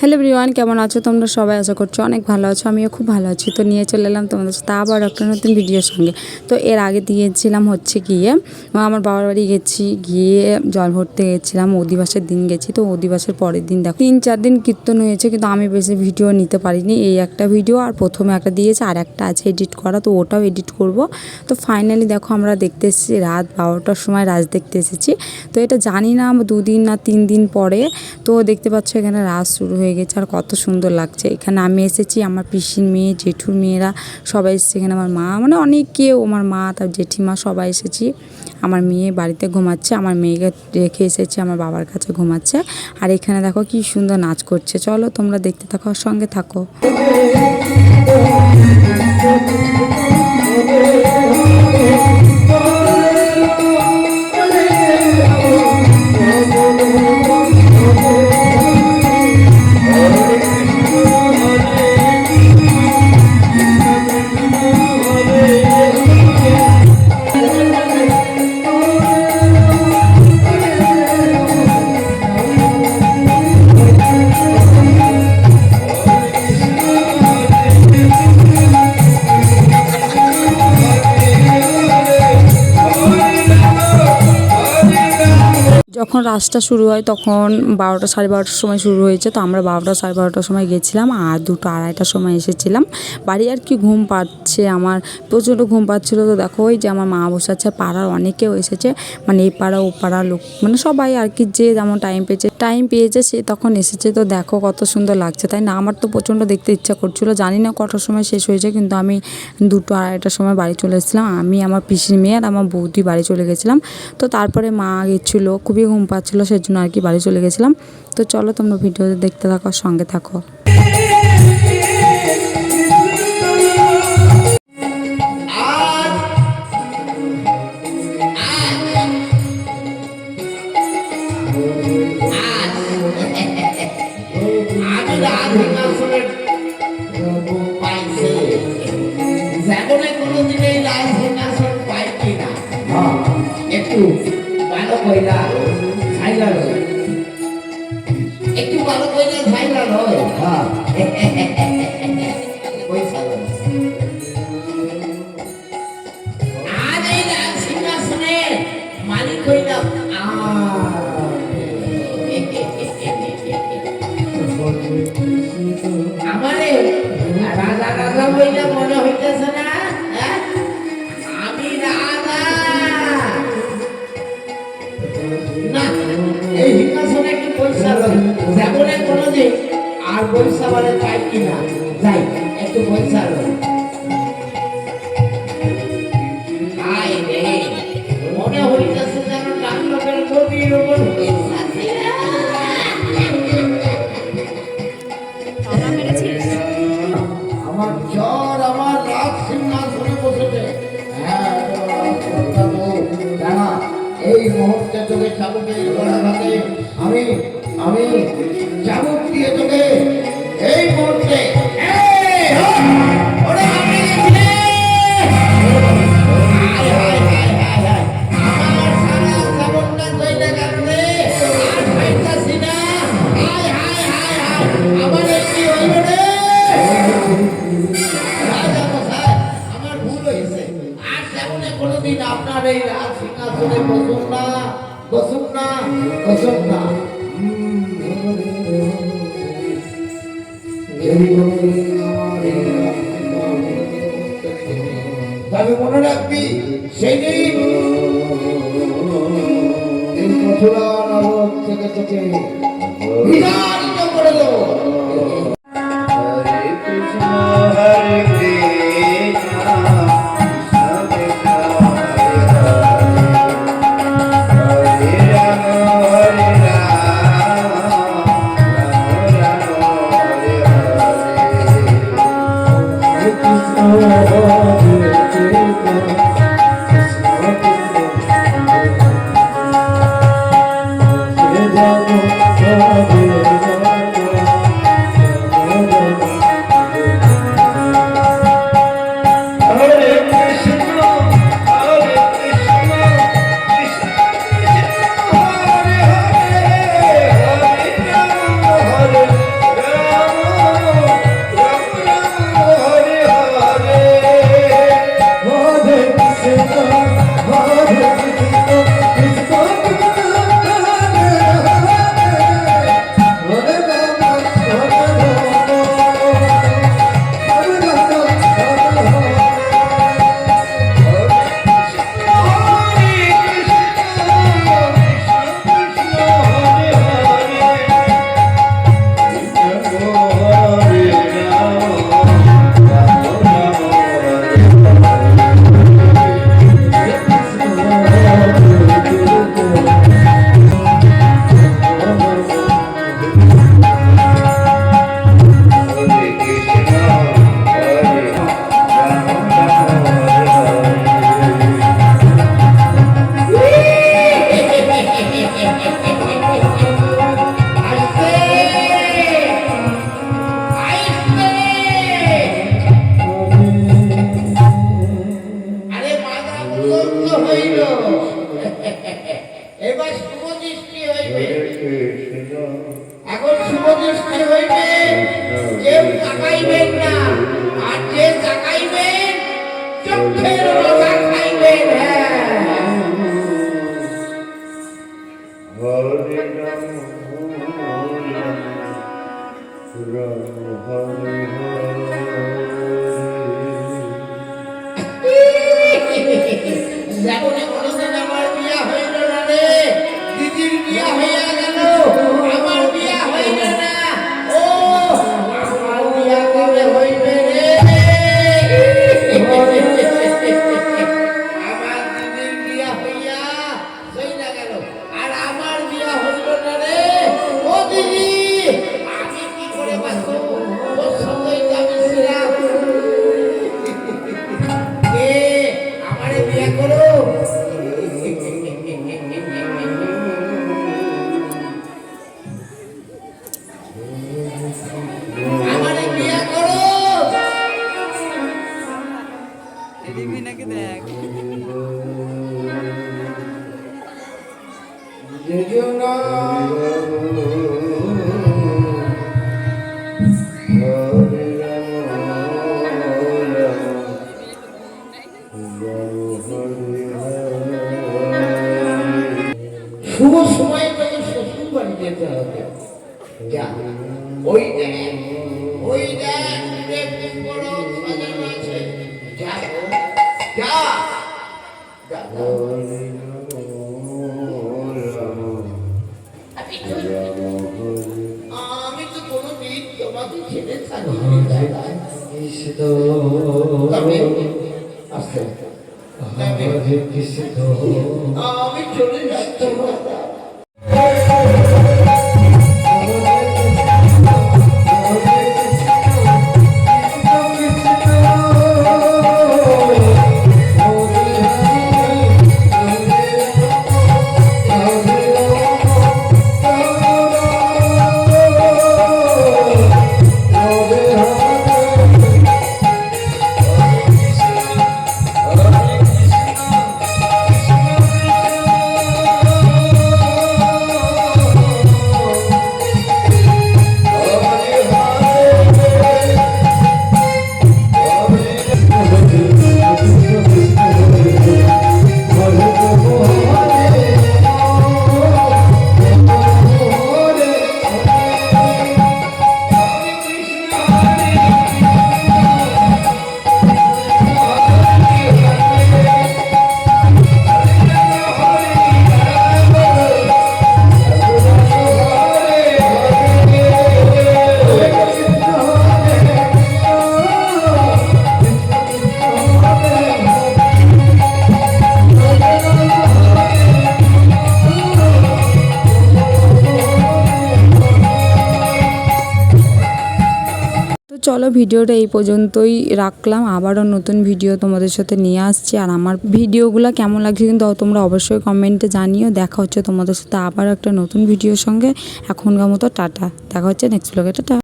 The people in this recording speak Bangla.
হ্যালো ব্রিওয়ান কেমন আছো তোমরা? সবাই আশা করছ অনেক ভালো আছো, আমিও খুব ভালো আছি। তো নিয়ে চলে এলাম তোমাদের সাথে আবার একটা নতুন ভিডিওর সঙ্গে। তো এর আগে দিয়েছিলাম হচ্ছে গিয়ে আমার বাবার বাড়ি গেছি, গিয়ে জল ভরতে গেছিলাম, অধিবাসের দিন গেছি। তো অধিবাসের পরের দিন দেখো, তিন চার দিন কীর্তন হয়েছে, কিন্তু আমি বেশি ভিডিও নিতে পারিনি। এই একটা ভিডিও আর প্রথমে একটা দিয়েছে, আর একটা আছে এডিট করা, তো ওটাও এডিট করব। তো ফাইনালি দেখো আমরা দেখতে এসেছি রাত বারোটার সময় রাজ দেখতে এসেছি। তো এটা জানি না, দুদিন না তিন দিন পরে। তো দেখতে পাচ্ছ এখানে রাজ শুরু হয়ে গেছে আর কত সুন্দর লাগছে। এখানে আমি এসেছি, আমার পিসির মেয়ে, জেঠুর মেয়েরা সবাই এসেছে। এখানে আমার মা মানে অনেক কেউ, আমার মা, তার জেঠিমা সবাই এসেছি। আমার মেয়ে বাড়িতে ঘুমাচ্ছে, আমার মেয়েকে রেখে এসেছি, আমার বাবার কাছে ঘুমাচ্ছে। আর এখানে দেখো কি সুন্দর নাচ করছে। চলো তোমরা দেখতে থাকো সঙ্গে থাকো। যখন রাসটা শুরু হয় তখন বারোটা সাড়ে বারোটার সময় শুরু হয়েছে। তো আমরা বারোটা সাড়ে বারোটার সময় গেছিলাম আর দুটো আড়াইটার সময় এসেছিলাম। বাড়ি আর কি ঘুম পাচ্ছে, আমার প্রচণ্ড ঘুম পাচ্ছিলো। তো দেখো ওই যে আমার মা বসে আছে, পাড়ার অনেকেও এসেছে। মানে এই পাড়া, ও পাড়া লোক মানে সবাই আর কি যে যেমন টাইম পেয়েছে টাইম পেয়েছে, সে তখন এসেছে। তো দেখো কত সুন্দর লাগছে। তাই না? আমার তো প্রচণ্ড দেখতে ইচ্ছা করছিল। জানি না কটার সময় শেষ হয়েছে, কিন্তু আমি দুটো আড়াইটার সময় বাড়ি চলে এসেছিলাম। আমি, আমার পিসির মেয়ে আর আমার বৌদি বাড়ি চলে গেছিলাম। তো তারপরে মা গেছিল, খুবই ঘুম পাচ্ছিলো সেজন্য আর কি বাড়ি চলে গেছিলাম। তো চলো তোমরা ভিডিওতে দেখতে থাকো, সঙ্গে থাকো। আমারে রাজা রাজা মনে না হ্যাঁ? আমি রাজা না এই সিংহাসনে একটু পয়সা যেমন আর পয়সা বলে পাই কিনা? যাই একটু পয়সা মনে হইতেছে যেন লাখ লোকের গভীর উপর পয়সা ছিল। আমার জ্বর আমার সিংহাসনে বসেছে। হ্যাঁ, এই মুহূর্তে তোকে চাবুকে আমি Thank you. বন্ধ হইল। এবার শুভ দৃষ্টি হইবে। এখন শুভ দৃষ্টি হইবে কেউ তাকাইবেন না, আর যে তাকাইবেন, চোখের রোজা খাইবেন হ্যাঁ। রাম হরে হরে শুভ ওই দেখ ওই দেখ দেখ বড় সাজানো আছে। আমি তো- কোনোদিন তোমাকে চলে যাচ্ছি। চলো ভিডিওটা এই পর্যন্তই রাখলাম। আবারও নতুন ভিডিও তোমাদের সাথে নিয়ে আসছি। আর আমার ভিডিওগুলো কেমন লাগছে কিন্তু তোমরা অবশ্যই কমেন্টে জানিও। দেখা হচ্ছে তোমাদের সাথে আবার একটা নতুন ভিডিওর সঙ্গে। এখনকার মতো টাটা। দেখা হচ্ছে নেক্সট ব্লগে টাটা।